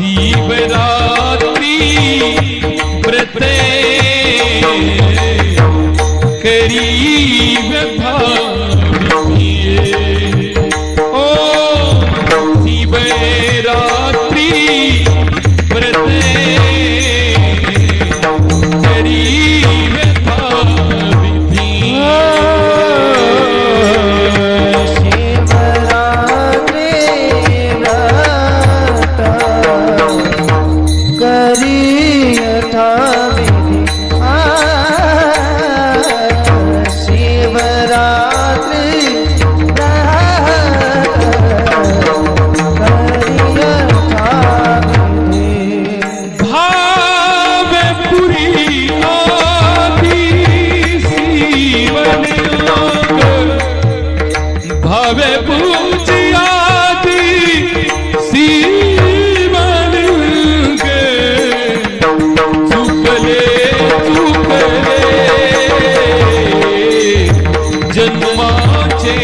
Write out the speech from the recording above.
जीव राती प्रत्येक करीब કરી અઠાવી ભાવે પૂછ तुमाचे